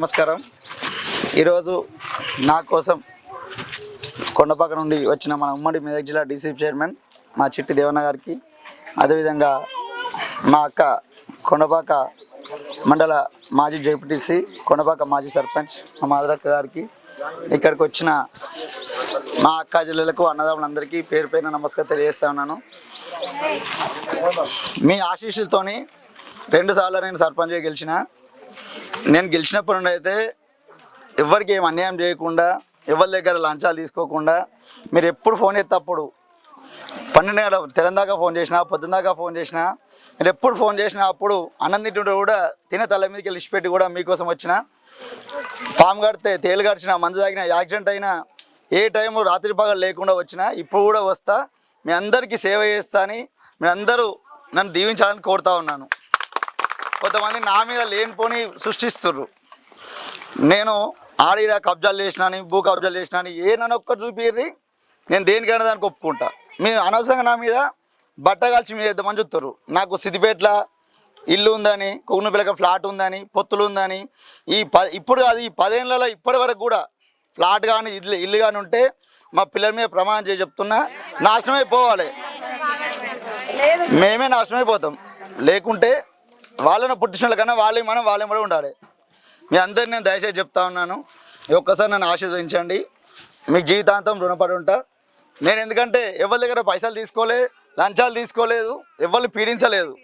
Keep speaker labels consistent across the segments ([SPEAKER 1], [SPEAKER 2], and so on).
[SPEAKER 1] నమస్కారం. ఈరోజు నా కోసం కొండపాక నుండి వచ్చిన మన ఉమ్మడి మెదక్ జిల్లా డీసీపీ చైర్మన్ మా చిట్టి దేవన్న గారికి అదేవిధంగా మా అక్క కొండపాక మండల మాజీ జడ్పీటీసీ కొండపాక మాజీ సర్పంచ్ మా మాధరక్క గారికి ఇక్కడికి వచ్చిన మా అక్క జిల్లలకు అన్నదమ్ములందరికీ పేరు పైన నమస్కారం తెలియజేస్తా ఉన్నాను. మీ ఆశీస్సులతోని రెండు సార్లు నేను సర్పంచ్గా గెలిచిన నేను గెలిచినప్పటి నుండి అయితే ఎవరికి ఏం అన్యాయం చేయకుండా ఎవరి దగ్గర లంచాలు తీసుకోకుండా మీరు ఎప్పుడు ఫోన్ చేస్తప్పుడు పన్నెండు గంటల తెలందాకా ఫోన్ చేసినా పొద్దున్నాక ఫోన్ చేసినా మీరు ఎప్పుడు ఫోన్ చేసినా అప్పుడు అన్నం తింటుంటే కూడా తినే తల మీదకి లిస్ట్ పెట్టి కూడా మీకోసం వచ్చిన పాము కడితే తేలు గడిచిన మందు తాగిన యాక్సిడెంట్ అయినా ఏ టైము రాత్రి పగలు లేకుండా వచ్చినా ఇప్పుడు కూడా వస్తా మీ అందరికీ సేవ చేస్తా అని మీరందరూ నన్ను దీవించాలని కోరుతా ఉన్నాను. కొంతమంది నా మీద లేనిపోని సృష్టిస్తుర్రు. నేను ఆడిడ కబ్జాలు చేసినాని భూ కబ్జాలు చేసినాని ఏ నన్ను ఒక్క చూపిర్రి నేను దేనికైనా దానికి ఒప్పుకుంటా. మీరు అనవసరంగా నా మీద బట్ట కాల్చి మీద ఇద్దామని చూస్తారు నాకు సిద్దిపేటల ఇల్లు ఉందని కుగునపిల్లక ఫ్లాట్ ఉందని పొత్తులు ఉందని ఈ ప ఇప్పుడు కాదు ఈ పదేళ్ళలో ఇప్పటి వరకు కూడా ఫ్లాట్ కానీ ఇల్లు ఇల్లు కానీ ఉంటే మా పిల్లల మీద ప్రమాణం చేసి చెప్తున్నా నాశనం అయిపోవాలి మేమే నాశనం అయిపోతాం లేకుంటే వాళ్ళను పుట్టించిన కన్నా వాళ్ళే మనం వాళ్ళే కూడా ఉండాలి. మీ అందరిని నేను దయచేసి చెప్తా ఉన్నాను. ఒక్కసారి నన్ను ఆశీర్వదించండి. మీ జీవితాంతం రుణపడి ఉంటా. నేను ఎందుకంటే ఎవరి దగ్గర పైసలు తీసుకోలే లంచాలు తీసుకోలేదు ఎవరిని పీడించలేదు.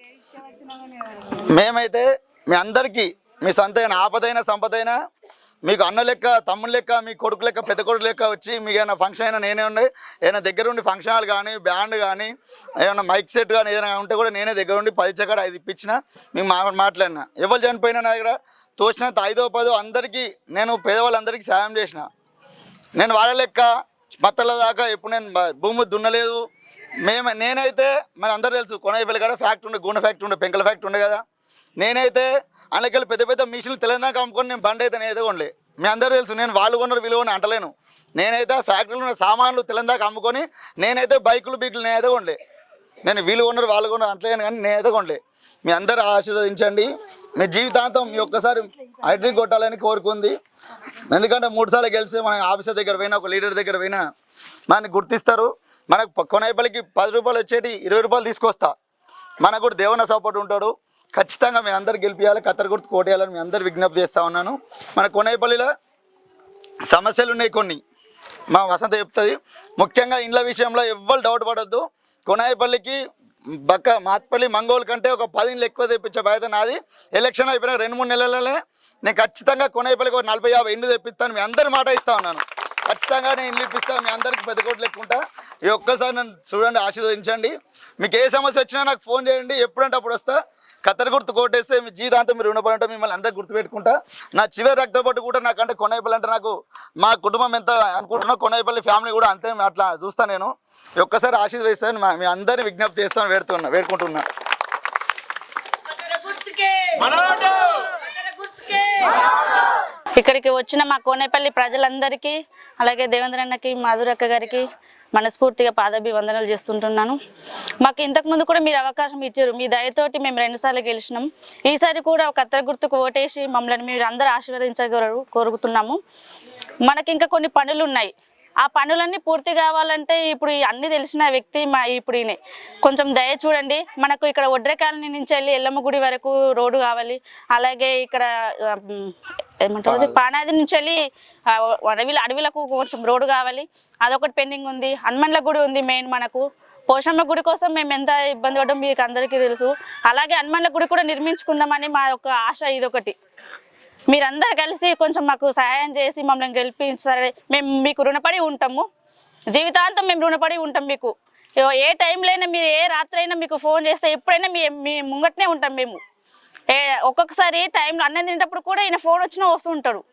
[SPEAKER 1] మేమైతే మీ అందరికీ మీ సొంతైన ఆపదైన సంపదైన మీకు అన్న లెక్క తమ్ముడు లెక్క మీ కొడుకు లెక్క పెద్ద కొడుకు లెక్క వచ్చి మీకు ఏమైనా ఫంక్షన్ అయినా నేనే ఉండే. ఏమైనా దగ్గర ఉండి ఫంక్షన్ హాల్ కానీ బ్యాండ్ కానీ ఏమైనా మైక్ సెట్ కానీ ఏదైనా ఉంటే కూడా నేనే దగ్గర ఉండి పది చక్కడ ఐదు ఇప్పించిన మీకు మా మాట్లాడినా. ఎవరు చనిపోయినా నా దగ్గర తోచినంత ఐదో పదో అందరికీ నేను పేదవాళ్ళందరికీ సాయం చేసిన. నేను వాళ్ళ లెక్క మత్తల దాకా ఎప్పుడు నేను భూమి దున్నలేదు. మేము నేనైతే మన అందరూ తెలుసు కొనైపల్లి కాడ ఫ్యాక్టరీ ఉండే గుండె ఫ్యాక్టరీ ఉండే పెంకల ఫ్యాక్టరీ ఉండే కదా. నేనైతే అందుకెళ్ళి పెద్ద పెద్ద మిషన్లు తెలంగాణ అమ్ముకొని నేను బండి అయితే నేను కొనలే. మీ అందరూ తెలుసు నేను వాళ్ళు కొన్నారు విలువ అంటలేను. నేనైతే ఫ్యాక్టరీలో ఉన్న సామాన్లు తెలందాక అమ్ముకొని నేనైతే బైకులు బీకులు నేనైతే కొనలే. నేను వీళ్ళు కొన్నారు వాళ్ళు కొన్నారు అంటలేను కానీ నేనైతే కొనలే. మీ అందరూ ఆశీర్వదించండి. మీ జీవితాంతం మీ ఒక్కసారి హైడ్రిక్ కొట్టాలని కోరుకుంది. ఎందుకంటే మూడుసార్లు గెలిస్తే మన ఆఫీసర్ దగ్గర పోయినా ఒక లీడర్ దగ్గర పోయినా మనని గుర్తిస్తారు. మనకు కొనైపల్లికి కొనేపల్లికి పది రూపాయలు వచ్చేటి ఇరవై రూపాయలు తీసుకొస్తా. మనకు కూడా దేవుని సపోర్ట్ ఉంటాడు. ఖచ్చితంగా మీ అందరు గెలిపించాలి కత్తరగుర్తు కోటేయాలని మీ అందరు విజ్ఞప్తి చేస్తూ ఉన్నాను. మన కొనైపల్లిలో సమస్యలు ఉన్నాయి కొన్ని. మా వసంత చెప్తుంది ముఖ్యంగా ఇండ్ల విషయంలో ఎవ్వరు డౌట్ పడద్దు. కొనాయిపల్లికి బక్క మాత్పల్లి మంగోలు కంటే ఒక పది ఇండ్లు ఎక్కువ తెప్పించే బాధ్యత నాది. ఎలక్షన్ అయిపోయిన రెండు మూడు నెలలనే నేను ఖచ్చితంగా కొనాయిపల్లికి ఒక నలభై యాభై ఇండ్లు తెప్పిస్తాను. మీ అందరి మాట ఇస్తా ఉన్నాను. ఖచ్చితంగా నేను ఇండ్లు ఇప్పిస్తాను మీ అందరికి పెద్ద కోట్లు ఎక్కుంటా ఈ ఒక్కసారి నన్ను చూడండి ఆశీర్వదించండి. మీకు ఏ సమస్య వచ్చినా నాకు ఫోన్ చేయండి ఎప్పుడంటే అప్పుడు వస్తా. కత్తెర గుర్తు కొట్టేస్తే మీ జీవితాంతం మీరు రుణపడి ఉంటే మిమ్మల్ని అందరూ గుర్తుపెట్టుకుంటా. నా చివరి రక్తపట్టు కూడా నాకంటే కొనైపల్లి అంటే నాకు మా కుటుంబం ఎంత అనుకుంటున్నా కొనైపల్లి ఫ్యామిలీ కూడా అంతే. అట్లా చూస్తాను నేను. ఒక్కసారి ఆశీర్వదిస్తాను. మా- మీ అందరిని విజ్ఞప్తి చేస్తాను వేడుతున్నా వేడుకుంటున్నా.
[SPEAKER 2] ఇక్కడికి వచ్చిన మా కోనేపల్లి ప్రజలందరికీ అలాగే దేవేంద్ర అన్నకి మాధురక్క గారికి మనస్ఫూర్తిగా పాదాభివందనలు చేస్తుంటున్నాను. మాకు ఇంతకుముందు కూడా మీరు అవకాశం ఇచ్చారు. మీ దయతోటి మేము రెండుసార్లు గెలిచినాం. ఈసారి కూడా ఒక కత్తెర గుర్తుకు ఓటేసి మమ్మల్ని మీరు అందరూ ఆశీర్వదించగలరు కోరుకుతున్నాము మనకి ఇంకా కొన్ని పనులు ఉన్నాయి ఆ పనులన్నీ పూర్తి కావాలంటే ఇప్పుడు అన్ని తెలిసిన వ్యక్తి మా ఇప్పుడు ఈయనే. కొంచెం దయ చూడండి. మనకు ఇక్కడ ఒడ్రే కాలనీ నుంచి వెళ్ళి ఎల్లమ్మ గుడి వరకు రోడ్డు కావాలి. అలాగే ఇక్కడ ఏమంటారు పానాది నుంచి వెళ్ళి ఆ, అడవిల అడవిలకు కొంచెం రోడ్డు కావాలి. అదొకటి పెండింగ్ ఉంది. హనుమన్ల గుడి ఉంది మెయిన్ మనకు. పోషమ్మ గుడి కోసం మేము ఎంత ఇబ్బంది పడ్డం మీకు అందరికీ తెలుసు. అలాగే హనుమన్ల గుడి కూడా నిర్మించుకుందామని మా యొక్క ఆశ ఇదొకటి. మీరందరు కలిసి కొంచెం మాకు సహాయం చేసి మమ్మల్ని గెలిపించారు మేము మీకు రుణపడి ఉంటాము. జీవితాంతం మేము రుణపడి ఉంటాం మీకు. ఏ- టైంలో మీరు ఏ రాత్రి అయినా మీకు ఫోన్ చేస్తే ఎప్పుడైనా మీ మీ ముంగట్నే ఉంటాం మేము. ఏ ఒక్కొక్కసారి టైంలో అన్నం తినేటప్పుడు కూడా ఈయన ఫోన్ వచ్చినా వస్తుంటాడు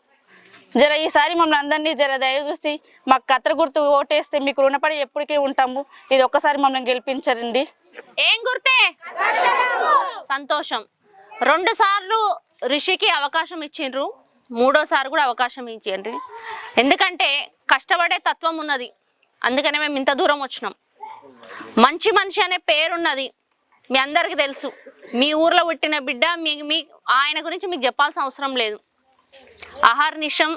[SPEAKER 2] జర ఈసారి మమ్మల్ని అందరినీ జర దయ చూసి మాకు కత్ర గుర్తు ఓటేస్తే మీకు రుణపడి ఎప్పటికీ ఉంటాము. ఇది ఒక్కసారి మమ్మల్ని గెలిపించరండి
[SPEAKER 3] ఏం గుర్తే? సంతోషం. రెండు సార్లు రిషికి అవకాశం ఇచ్చిండ్రు. మూడోసారి కూడా అవకాశం ఇచ్చిండ్రి. ఎందుకంటే కష్టపడే తత్వం ఉన్నది. అందుకనే మేము ఇంత దూరం వచ్చినాం. మంచి మనిషి అనే పేరున్నది మీ అందరికీ తెలుసు. మీ ఊర్లో పుట్టిన బిడ్డ మీ మీ ఆయన గురించి మీకు చెప్పాల్సిన అవసరం లేదు. ఆహార్నిశం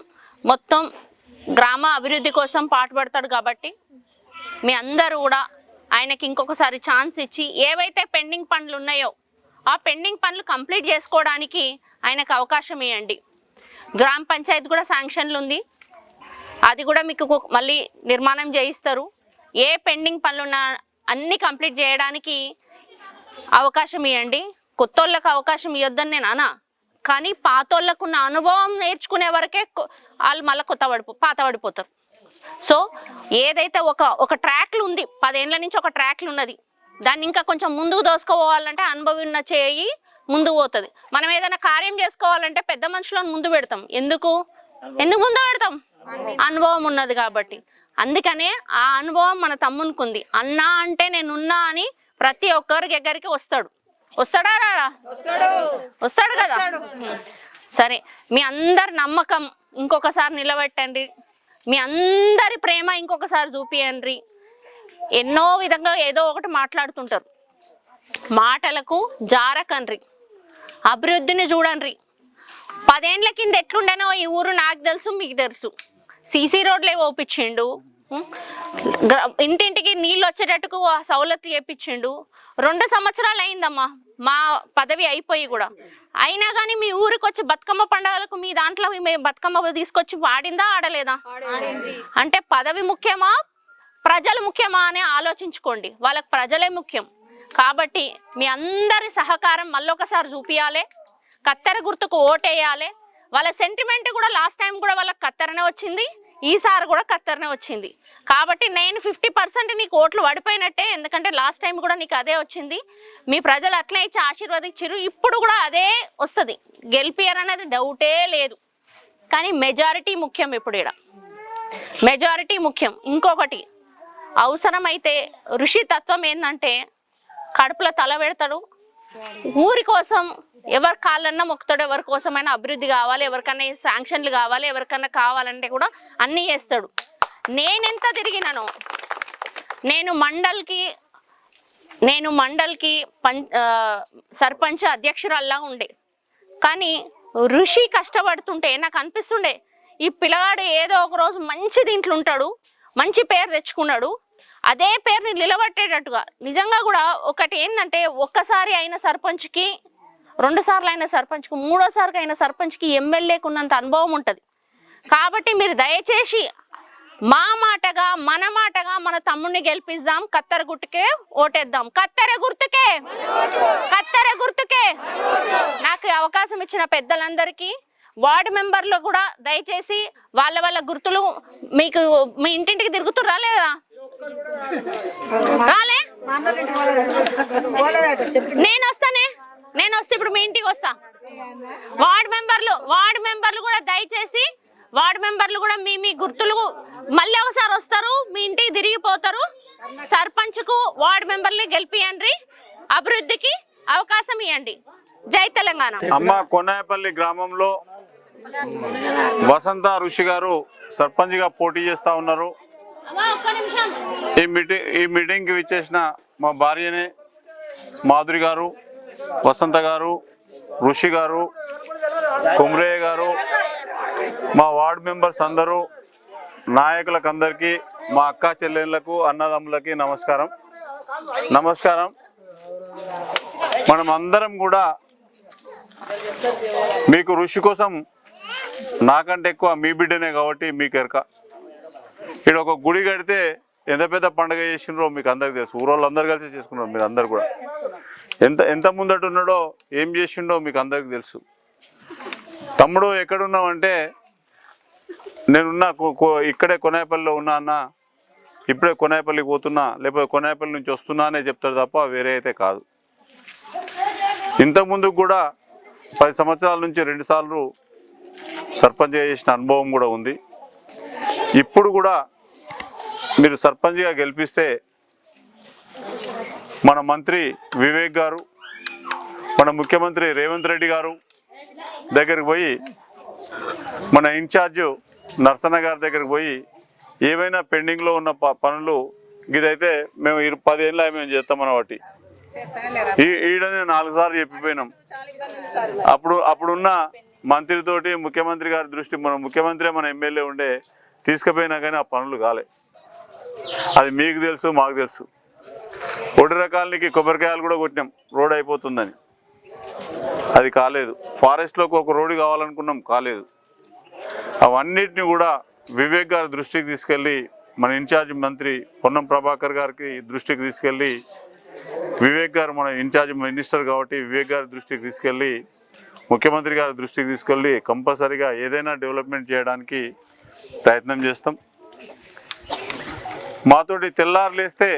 [SPEAKER 3] మొత్తం గ్రామ అభివృద్ధి కోసం పాటుపడతాడు కాబట్టి మీ అందరూ కూడా ఆయనకి ఇంకొకసారి ఛాన్స్ ఇచ్చి ఏవైతే పెండింగ్ పనులు ఉన్నాయో ఆ పెండింగ్ పనులు కంప్లీట్ చేసుకోవడానికి ఆయనకు అవకాశం ఇవ్వండి. గ్రామ పంచాయతీ కూడా శాంక్షన్లు ఉంది. అది కూడా మీకు మళ్ళీ నిర్మాణం చేయిస్తారు. ఏ పెండింగ్ పనులున్నా అన్నీ కంప్లీట్ చేయడానికి అవకాశం ఇవ్వండి. కొత్తోళ్ళకు అవకాశం ఇవ్వద్దని నేను అనా. కానీ పాతోళ్ళకు ఉన్న అనుభవం నేర్చుకునే వరకే కొ- వాళ్ళు మళ్ళీ కొత్త పడిపో పాత పడిపోతారు. సో ఏదైతే ఒక ఒక ట్రాక్లు ఉంది. పదేళ్ళ నుంచి ఒక ట్రాక్లు ఉన్నది. దాన్ని ఇంకా కొంచెం ముందుకు దోసుకోవాలంటే అనుభవం ఉన్న చేయి ముందు పోతుంది. మనం ఏదైనా కార్యం చేసుకోవాలంటే పెద్ద మనుషులను ముందు పెడతాం. ఎందుకు? ఎందుకు ముందు పెడతాం? అనుభవం ఉన్నది కాబట్టి. అందుకనే ఆ అనుభవం మన తమ్మునికి ఉంది. అన్నా అంటే నేనున్నా అని ప్రతి ఒక్కరి దగ్గరికి వస్తాడు. వస్తాడా రాడా? వస్తాడు. కదా? సరే మీ అందరి నమ్మకం ఇంకొకసారి నిలబెట్టండి. మీ అందరి ప్రేమ ఇంకొకసారి చూపియండి. ఎన్నో విధంగా ఏదో ఒకటి మాట్లాడుతుంటారు. మాటలకు జారకండ్రి. అభివృద్ధిని చూడండి పదేండ్ల కింద ఎట్లుండేనో ఈ ఊరు నాకు తెలుసు మీకు తెలుసు. సీసీ రోడ్లే ఓపించిండు. ఇంటింటికి నీళ్ళు వచ్చేటట్టుకు ఆ సౌలత్ చేపించిండు. రెండు సంవత్సరాలు అయిందమ్మా. మా పదవి అయిపోయి కూడా. అయినా కానీ మీ ఊరికి వచ్చి బతుకమ్మ పండుగలకు మీ దాంట్లో మీ బతుకమ్మ తీసుకొచ్చి వాడిందా ఆడలేదా? అంటే పదవి ముఖ్యమా ప్రజలు ముఖ్యమా అని ఆలోచించుకోండి. వాళ్ళకి ప్రజలే ముఖ్యం. కాబట్టి మీ అందరి సహకారం మళ్ళొకసారి చూపియాలి. కత్తెర గుర్తుకు ఓటేయాలి. వాళ్ళ సెంటిమెంట్ కూడా లాస్ట్ టైం కూడా వాళ్ళకి కత్తెరనే వచ్చింది. ఈసారి కూడా కత్తెరనే వచ్చింది. కాబట్టి నేను ఫిఫ్టీ పర్సెంట్ నీకు ఓట్లు పడిపోయినట్టే. ఎందుకంటే లాస్ట్ టైం కూడా నీకు అదే వచ్చింది. మీ ప్రజలు అట్లే ఇచ్చి ఆశీర్వదించారు ఇప్పుడు కూడా అదే వస్తుంది. గెలిపియరనేది డౌటే లేదు. కానీ మెజారిటీ ముఖ్యం ఇప్పుడు ఇక్కడ మెజారిటీ ముఖ్యం. ఇంకొకటి అవసరమైతే ఋషి తత్వం ఏంటంటే కడుపులో తల పెడతాడు. ఊరి కోసం ఎవరి కాళ్ళన్నా మొక్కుతాడు ఎవరి కోసమైనా అభివృద్ధి కావాలి ఎవరికైనా శాంక్షన్లు కావాలి ఎవరికైనా కావాలంటే కూడా అన్నీ చేస్తాడు. నేనెంత తిరిగినాను నేను మండల్కి నేను మండల్కి పం సర్పంచ్ అధ్యక్షురాల్లా ఉండే. కానీ ఋషి కష్టపడుతుంటే నాకు అనిపిస్తుండే ఈ పిల్లగాడు ఏదో ఒక రోజు మంచి దీంట్లో ఉంటాడు మంచి పేరు తెచ్చుకున్నాడు అదే పేరుని నిలబట్టేటట్టుగా. నిజంగా కూడా ఒకటి ఏంటంటే ఒక్కసారి అయిన సర్పంచ్కి రెండు సార్లు అయిన సర్పంచ్కి మూడోసారికి అయిన సర్పంచ్కి ఎమ్మెల్యేకి ఉన్నంత అనుభవం ఉంటుంది. కాబట్టి మీరు దయచేసి మా మాటగా మన మాటగా మన తమ్ముడిని గెలిపిద్దాం కత్తెర గుర్తుకే ఓటేద్దాం. కత్తెర గుర్తుకే! కత్తెర గుర్తుకే! నాకు అవకాశం ఇచ్చిన పెద్దలందరికీ వార్డు మెంబర్లు కూడా దయచేసి వాళ్ళ వాళ్ళ గుర్తులు మీకు మీ ఇంటింటికి తిరుగుతురా లేదా? నేను వస్తానే. నేను వస్తే ఇప్పుడు మీ ఇంటికి వస్తా. వార్డ్ మెంబర్లు వార్డ్ మెంబర్లు కూడా దయచేసి వార్డ్ మెంబర్లు కూడా మీ మీ గుర్తులు మళ్ళీ ఒకసారి వస్తారు మీ ఇంటికి తిరిగిపోతారు సర్పంచ్కు వార్డ్ మెంబర్ని గెలిపియండి. అభివృద్ధికి అవకాశం ఇవ్వండి జై తెలంగాణ.
[SPEAKER 4] అమ్మ కొన్నాయపల్లి గ్రామంలో వసంత ఋషి గారు సర్పంచ్గా పోటీ చేస్తా ఉన్నారు. ఈ మీటింగ్ ఈ మీటింగ్కి విచ్చేసిన మా భార్యనే మాధురి గారు వసంత గారు ఋషి గారు కుమ్రయ్య గారు మా వార్డ్ మెంబర్స్ అందరూ నాయకులకు అందరికీ మా అక్క చెల్లెళ్ళకు అన్నదమ్ములకి నమస్కారం. నమస్కారం. మనం అందరం కూడా మీకు ఋషి కోసం నాకంటే ఎక్కువ మీ బిడ్డనే కాబట్టి మీకు ఎరక ఇక్కడ ఒక గుడి కడితే ఎంత పెద్ద పండుగ చేసిండ్రో మీకు అందరికి తెలుసు. ఊరోళ్ళు అందరు కలిసి చేసుకున్నారు మీరు అందరు కూడా. ఎంత ఎంత ముందట ఉన్నాడో ఏం చేసిండో మీకు అందరికి తెలుసు. తమ్ముడు ఎక్కడున్నావంటే నేనున్నా ఇక్కడే కొనాయపల్లిలో ఉన్నా అన్న ఇప్పుడే కొనాయపల్లికి పోతున్నా లేకపోతే కొనాయపల్లి నుంచి వస్తున్నా అనే చెప్తాడు తప్ప వేరే అయితే కాదు. ఇంతకుముందు కూడా పది సంవత్సరాల నుంచి రెండుసార్లు సర్పంచ్ చేసిన అనుభవం కూడా ఉంది. ఇప్పుడు కూడా మీరు సర్పంచ్గా గెలిపిస్తే మన మంత్రి వివేక్ గారు మన ముఖ్యమంత్రి రేవంత్ రెడ్డి గారు దగ్గరికి పోయి మన ఇన్ఛార్జ్ నర్సన్న గారి దగ్గరికి పోయి ఏవైనా పెండింగ్లో ఉన్న ప- పనులు ఇదైతే మేము ఇరు పదేళ్ళ మేము చేస్తామన్న వాటి ఈ ఈడనే నాలుగు సార్లు చెప్పిపోయినాం. అప్పుడు అప్పుడున్న మంత్రితోటి ముఖ్యమంత్రి గారి దృష్టి మన ముఖ్యమంత్రి మన ఎమ్మెల్యే ఉండే తీసుకుపోయినా కానీ ఆ పనులు కాలే. అది మీకు తెలుసు మాకు తెలుసు. ఒడి రకాలకి కొబ్బరికాయలు కూడా కొట్టినాం రోడ్ అయిపోతుందని. అది కాలేదు. ఫారెస్ట్లోకి ఒక రోడ్డు కావాలనుకున్నాం కాలేదు. అవన్నిటిని కూడా వివేక్ గారి దృష్టికి తీసుకెళ్ళి మన ఇన్ఛార్జ్ మంత్రి పొన్నం ప్రభాకర్ గారికి దృష్టికి తీసుకెళ్ళి వివేక్ గారు మన ఇన్ఛార్జ్ మినిస్టర్ కాబట్టి వివేక్ గారి దృష్టికి తీసుకెళ్ళి ముఖ్యమంత్రి గారి దృష్టికి తీసుకెళ్ళి కంపల్సరీగా ఏదైనా డెవలప్మెంట్ చేయడానికి ప్రయత్నం చేస్తాం. మాతోటి తెల్లారు లేస్తే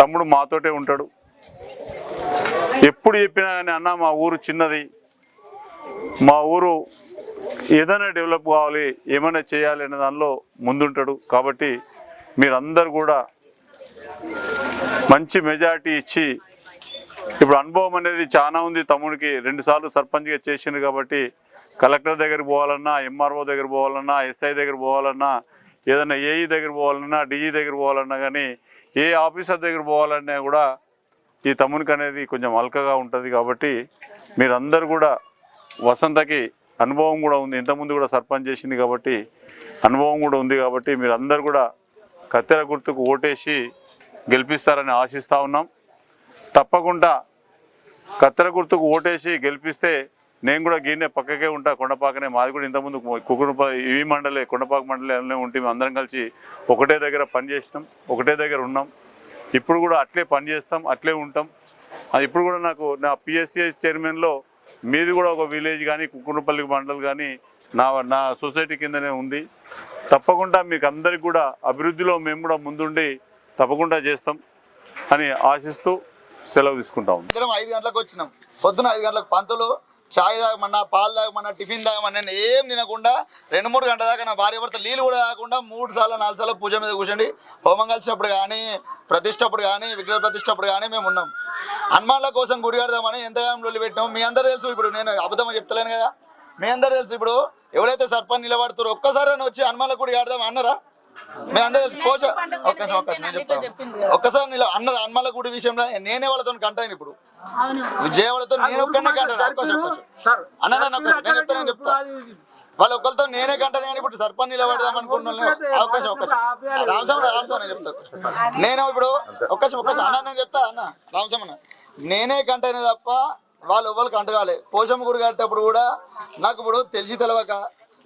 [SPEAKER 4] తమ్ముడు మాతోటే ఉంటాడు. ఎప్పుడు చెప్పినా కానీ అన్న మా ఊరు చిన్నది. మా ఊరు ఏదైనా డెవలప్ కావాలి ఏమైనా చేయాలి అనే దానిలో ముందుంటాడు. కాబట్టి మీరందరూ కూడా మంచి మెజారిటీ ఇచ్చి ఇప్పుడు అనుభవం అనేది చాలా ఉంది తమ్ముడికి. రెండుసార్లు సర్పంచ్గా చేసిండు కాబట్టి కలెక్టర్ దగ్గరికి పోవాలన్నా ఎంఆర్ఓ దగ్గర పోవాలన్నా ఎస్ఐ దగ్గర పోవాలన్నా ఏదైనా ఏఈ దగ్గర పోవాలన్నా డిఈ దగ్గర పోవాలన్నా కానీ ఏ ఆఫీసర్ దగ్గర పోవాలన్నా కూడా ఈ తమ్మునికి అనేది కొంచెం అల్కగా ఉంటుంది కాబట్టి మీరందరూ కూడా వసంతకి అనుభవం కూడా ఉంది. ఇంతకుముందు కూడా సర్పంచ్ చేసింది కాబట్టి అనుభవం కూడా ఉంది కాబట్టి మీరందరూ కూడా కత్తెర గుర్తుకు ఓటేసి గెలిపిస్తారని ఆశిస్తూ ఉన్నాం. తప్పకుండా కత్తెర గుర్తుకు ఓటేసి గెలిపిస్తే నేను కూడా గీనే పక్కకే ఉంటా కొండపాకనే. మాది కూడా ఇంతకుముందు కుకురుప ఈ మండలే కొండపాక మండలే ఉంటే మేము అందరం కలిసి ఒకటే దగ్గర పని చేసినాం ఒకటే దగ్గర ఉన్నాం. ఇప్పుడు కూడా అట్లే పని చేస్తాం అట్లే ఉంటాం. అది ఇప్పుడు కూడా నాకు నా పిఎస్సిఎస్ చైర్మన్లో మీది కూడా ఒక విలేజ్ కానీ కుక్కునపల్లి మండల్ కానీ నా నా సొసైటీ కిందనే ఉంది. తప్పకుండా మీకు అందరికి కూడా అభివృద్ధిలో మేము కూడా ముందుండి తప్పకుండా చేస్తాం అని ఆశిస్తూ సెలవు తీసుకుంటాం
[SPEAKER 1] ఐదు గంటలకు వచ్చినాం. పొద్దున ఐదు గంటలకు పంతులు చాయ్ తాగమన్నా పాలు తాగమన్నా టిఫిన్ తాగమన్నా నేను ఏం తినకుండా రెండు మూడు గంటల దాకా నా భార్య భర్త నీళ్ళు కూడా తాగకుండా మూడు సార్లు నాలుగు సార్లు పూజ మీద కూర్చోండి హోమం కలిసినప్పుడు కానీ ప్రతిష్టప్పుడు కానీ విగ్రహ ప్రతిష్టప్పుడు కానీ మేము ఉన్నాం. హనుమాన్ల కోసం గుడి కడదామని ఎంతగానో లొల్లి పెట్టాం మీ అందరూ తెలుసు ఇప్పుడు నేను అబద్ధం చెప్తలేను కదా. మీ అందరూ తెలుసు ఇప్పుడు ఎవరైతే సర్పంచ్ నిలబడుతారో ఒక్కసారి వచ్చి హనుమాన్ల గుడి కడదాం అన్నారా? మీ అందరూ తెలుసు కోచ ఒక్క నిమిషం, ఒక్క నిమిషం, నేను చెప్తాను. ఒక్కసారి నిల అన్నది హనుమాన్ల గుడి విషయంలో నేనే వాళ్ళతో కంటాను ఇప్పుడు. విజయ వాళ్ళతో నేను ఒక్కనే కంటాను ఒక్కసారి ఒక్కసారి అన్న నేను చెప్తాను నేను చెప్తా. వాళ్ళ ఒక్కరితో నేనే కంటాను కానీ ఇప్పుడు సర్పంచ్ నిలబడదాం అనుకుంటున్నాను అవకాశం అవకాశం రామస్వామి రామస్వామి నేను చెప్తా. నేను ఇప్పుడు ఒక్కసం ఒక్కసం అన్న నేను చెప్తా అన్న రామస్వామి అన్న నేనే కంటేనే తప్ప వాళ్ళు ఎవరికి అంటగాలి పోషమ్మ గుడి కట్టేటప్పుడు కూడా నాకు ఇప్పుడు తెలిసి తెలవక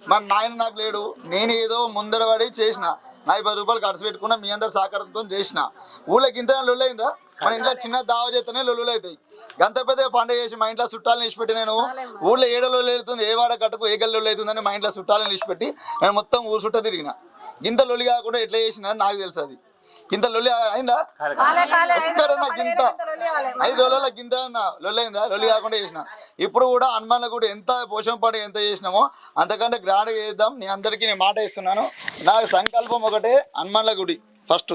[SPEAKER 1] మరి నాయన నాకు లేడు. నేను ఏదో ముందడబడి చేసిన. నాకు పది రూపాయలు ఖర్చు పెట్టుకున్నా మీ అందరు సహకారంతో చేసిన. ఊళ్ళకి ఇంత లొల్లు అయిందా మన ఇంట్లో చిన్న దావ చేస్తేనే లొల్లులు అవుతాయి. గంత పెద్ద పండుగ చేసి మా ఇంట్లో చుట్టాలను ఇచ్చిపెట్టి నేను ఊళ్ళో ఏడ లొల్లు వెళ్తుంది ఏ వాడ కట్టుకు ఏ గల్లు లొల్లు అవుతుందని మా ఇంట్లో చుట్టాలను ఇచ్చిపెట్టి నేను మొత్తం ఊరు చుట్ట తిరిగిన. ఇంత లొల్లి కాకుండా ఎట్లా చేసిన నాకు తెలుసు అది. ఇంత లొల్లి అయిందా? ఒక్కడన్నా గింత. ఐదు రోజుల గింత అన్న లొల్లి అయిందా? లొల్లి కాకుండా చేసిన. ఇప్పుడు కూడా హనుమాన్ల గుడి ఎంత పోషణ పడి ఎంత చేసినామో అంతకంటే గ్రాండ్గా చేద్దాం. నీ అందరికీ నేను మాట ఇస్తున్నాను. నాకు సంకల్పం ఒకటే హనుమాన్ల గుడి. ఫస్ట్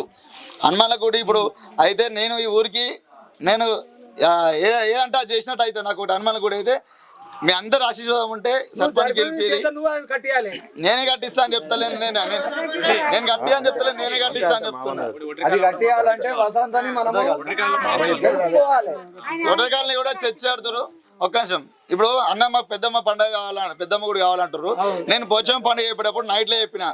[SPEAKER 1] హనుమాన్ల గుడి ఇప్పుడు అయితే నేను ఈ ఊరికి నేను ఏ ఏదంటే అది చేసినట్టు అయితే నాకు ఒకటి హనుమాన్ల గుడి అయితే మీ అందరు ఆశీర్వాదం ఉంటే సర్పంచ్ గెలిపి నేనే కట్టిస్తా అని చెప్తలేను నేను నేను- నేను కట్టి అని చెప్తలేను నేనే కట్టిస్తా అని చెప్తున్నా.
[SPEAKER 5] అది కట్టియాలంటే వసంతని మనము తెలుసుకోవాలి.
[SPEAKER 1] కొట్టకాలని కూడా చర్చ ఆడుతారు ఒక్క నిమిషం. ఇప్పుడు అన్న మా పెద్దమ్మ పండుగ కావాలంట పెద్దమ్మ గుడి కావాలంటారు నేను పోచమ్మ పండుగ చెప్పేటప్పుడు నైట్లో చెప్పిన.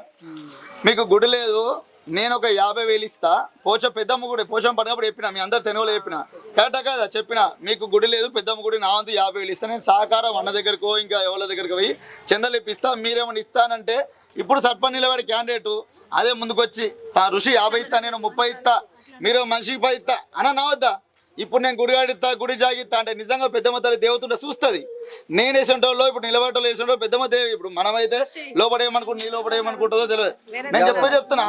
[SPEAKER 1] మీకు గుడి లేదు నేను ఒక యాభై వేలు ఇస్తా. పోచ పెద్దమ్మ గుడి పోచమ్మ పండుగప్పుడు చెప్పిన. మీ అందరు తెనువులో చెప్పిన. కరెక్టా కదా? చెప్పిన. మీకు గుడి లేదు పెద్దమ్మ గుడి నా వంతు యాభై వేలు ఇస్తా. నేను సహకారం అన్న దగ్గరకో ఇంకా ఎవరి దగ్గరికి పోయి చందలు ఇప్పిస్తా. మీరేమన్నా ఇస్తానంటే ఇప్పుడు సర్పంచ్ నిలబడి క్యాండిడేటు అదే ముందుకొచ్చి తా ఋషి యాభై ఇస్తా నేను ముప్పై ఇస్తా మీరు మనిషికి పై ఇస్తా అన్న నా వద్దా. ఇప్పుడు నేను గుడి ఆడిస్తా గుడి జాగిస్తా అంటే నిజంగా పెద్దమ్మ తల్లి దేవతుంటే చూస్తుంది. నేను వేసేటోళ్ళు ఇప్పుడు నిలబడటోళ్ళు వేసేటో పెద్దమ్మ దేవి. ఇప్పుడు మనమైతే లోపడేయమనుకుంటు నీ లోపడేయమనుకుంటుందో తెలియదు. నేను చెప్పి చెప్తున్నా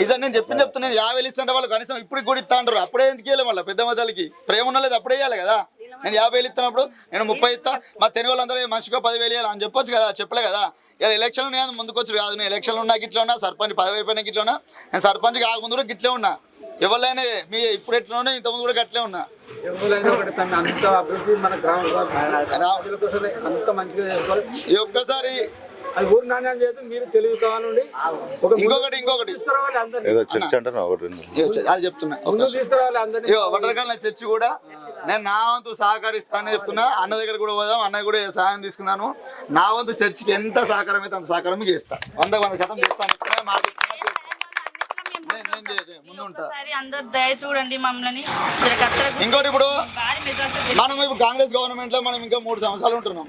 [SPEAKER 1] నిజం నేను చెప్పి చెప్తున్నా నేను యాభై వేలు ఇస్తుంటే వాళ్ళు కనీసం ఇప్పుడు గుడి ఇస్తా అంటారు. అప్పుడే ఎందుకు ఇవ్వాలి మళ్ళీ పెద్దమ్మ తల్లికి ప్రేమ ఉన్నలేదు అప్పుడే ఇవ్వాలి కదా. నేను యాభై వేలు ఇస్తున్నప్పుడు నేను ముప్పై ఇస్తా మా తెలుగు వాళ్ళందరూ మనిషికో పదివేలు ఇవ్వాలి అని చెప్పొచ్చు కదా చెప్పలే కదా. ఇలా ఎలక్షన్ నేను ముందుకు వచ్చి కాదు. నేను ఎలక్షన్ ఉన్నా గిట్లా ఉన్నా సర్పంచ్ పదవి అయిపోయినా గిట్లా ఉన్నా నేను సర్పంచ్ కాకముందు కూడా గిట్లే ఉన్నా. ఎవరైనా మీ ఇప్పుడు ఎట్లా ఉన్నా ఇంతకుముందు కూడా గట్లే ఉన్నా.
[SPEAKER 5] ఎవరైనా ఒకటి తన అంత అభివృద్ధి మన గ్రామ ప్రజల కోసమే అంత మంచిగా చేసుకోవాలి.
[SPEAKER 1] ఈ ఒక్కసారి ఇంకొకటి ఇంకొకటి. అది చెప్తున్నా వడ్రకాల చర్చి కూడా నేను నా వంతు సహకరిస్తానని చెప్తున్నా. అన్న దగ్గర కూడా పోదాం అన్న కూడా సహాయం తీసుకున్నాను. నా వంతు చర్చికి ఎంత సహకారం అయితే అంత సహకారం మీకు చేస్తా. వంద వంద శాతం చేస్తాను. మాట ఇస్తున్నా, చేస్తా. నేను- నేను చే- చే- ముందు ఉంటా
[SPEAKER 2] ఒకసారి అందరు దయ చూడండి మమ్మల్ని. జర కష్టపడి
[SPEAKER 1] ఇంకోటి ఇప్పుడు మనం ఇప్పుడు కాంగ్రెస్ గవర్నమెంట్లో మనం ఇంకా మూడు సంవత్సరాలు ఉంటున్నాం.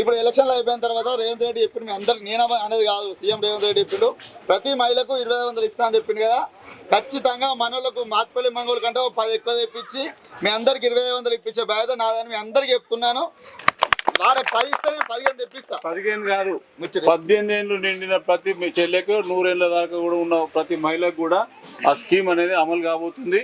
[SPEAKER 1] ఇప్పుడు ఎలక్షన్లు అయిపోయిన తర్వాత రేవంత్ రెడ్డి చెప్పిండు మీ అందరికి నేను అనేది కాదు. సీఎం రేవంత్ రెడ్డి చెప్పిండు ప్రతి మహిళకు ఇరవై వందలు ఇస్తా అని చెప్పిండు కదా. ఖచ్చితంగా మనోళ్ళకు మాత్పల్లి మంగళూరు కంటే పది ఎక్కువ తెప్పించి మీ అందరికి ఇరవై వందలు ఇప్పించే బాధ్యత నాదని మీ అందరికి చెప్తున్నాను. వాడే పది ఇస్తే నేను పదిహేను తెప్పిస్తా.
[SPEAKER 4] పదిహేను కాదు. పద్దెనిమిది ఏళ్ళు నిండిన ప్రతి మీ చెల్లెకు నూరేళ్ళ దాకా కూడా ఉన్న ప్రతి మహిళకు కూడా ఆ స్కీమ్ అనేది అమలు కాబోతుంది.